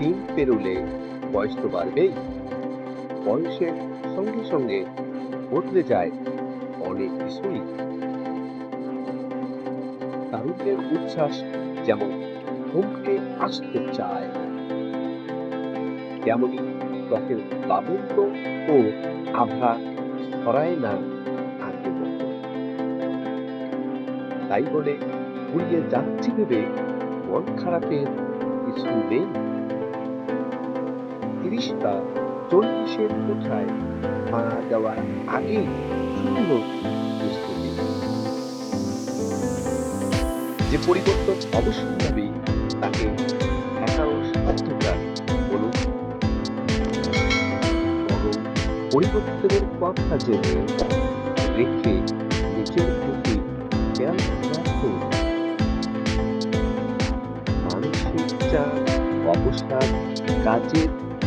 দিন পেরোলে বয়স তো বাড়বেই। বয়সের সঙ্গে সঙ্গে বদলে যায় অনেক কিছুই। তারুণ্যের উচ্ছ্বাস যেমন থমকে আসতে চায়, তেমনি ত্বকের লাবণ্য ও আভা ছড়ায় না মতো। তাই বলে ফুরিয়ে যাচ্ছি ভেবে মন খারাপের কিছু নেই। তিরিশটা চল্লিশের কোঠায় পা দেওয়ার আগেই শুরু যে পরিবর্তন অবশ্যই হবে, তাকে ঠেকানো সাধ্যটা বলুন। পরিবর্তনের কথা জেনে রেখে নিজের প্রতি খেয়াল অবসাদ, কাজের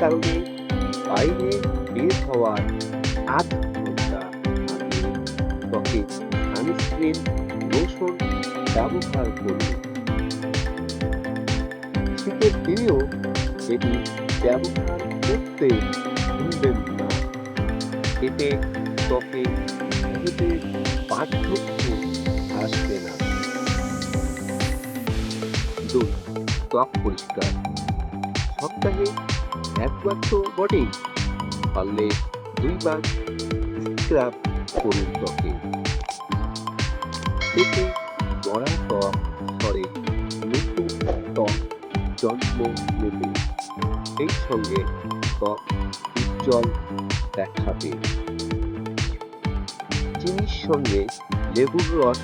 কারণে বাইরে বের হওয়ার আধ ঘণ্টা আগে ত্বকে সানস্ক্রিন লোশন ব্যবহার করুন। শীতের দিনেও এটি ব্যবহার করতে ভুলবেন না। এতে ত্বকে পার্থক্য আসবে না। দুই, ত্বক পরিষ্কার। সপ্তাহে একবার তো বটেই পারলে দুইবার স্ক্রাব করুন ত্বকে এতে মরা ত্বক সরে নতুন ত্বক জন্ম নেবে সেই সঙ্গে ত্বক উজ্জ্বল দেখাবে। চিনির সঙ্গে লেবুর রস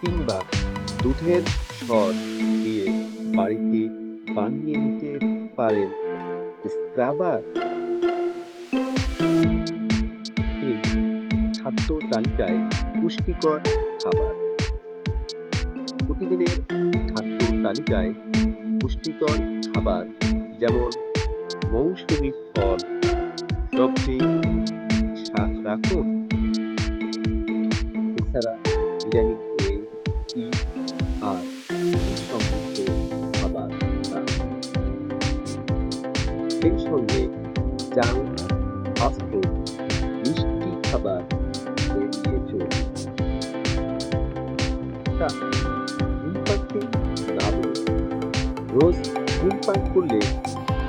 কিংবা দুধের স্বর দিয়ে বাড়িতে বানিয়ে নিতে পারেন স্ক্রাবার? খাদ্য তালিকায় পুষ্টিকর খাবার। প্রতিদিনের খাদ্য তালিকায় পুষ্টিকর খাবার যেমন মৌসুমী ফল, সবজি, শাক, রাখুন। এছাড়া ভিটামিন সেই সঙ্গে জাঙ্ক ফাস্টফুড মিষ্টি খাবার এড়িয়ে চলুন। রোজ ধূমপান করলে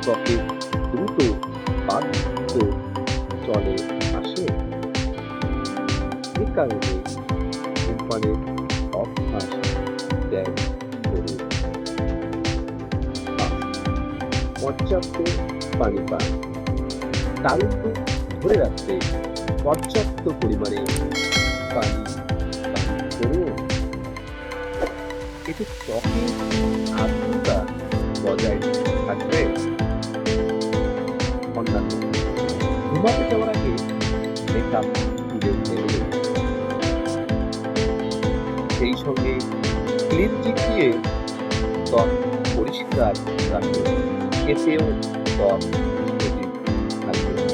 ত্বকে দ্রুত পার্থক্য চলে আসে এ কারণে ধূমপানের অভ্যাস ত্যাগ পর্যাপ্ত পানি পান তারুণ্য ধরে রাখতে পর্যাপ্ত পরিমাণে পানি পান করুন। এতে ত্বকের আর্দ্রতা বজায় থাকবে। অন্যান্য ঘুমাতে যাওয়ার আগে মেকআপ সেই সঙ্গে ক্লিনজিং দিয়ে ত্বক পরিষ্কার রাখবে এতেও ত্বক সজীব থাকবে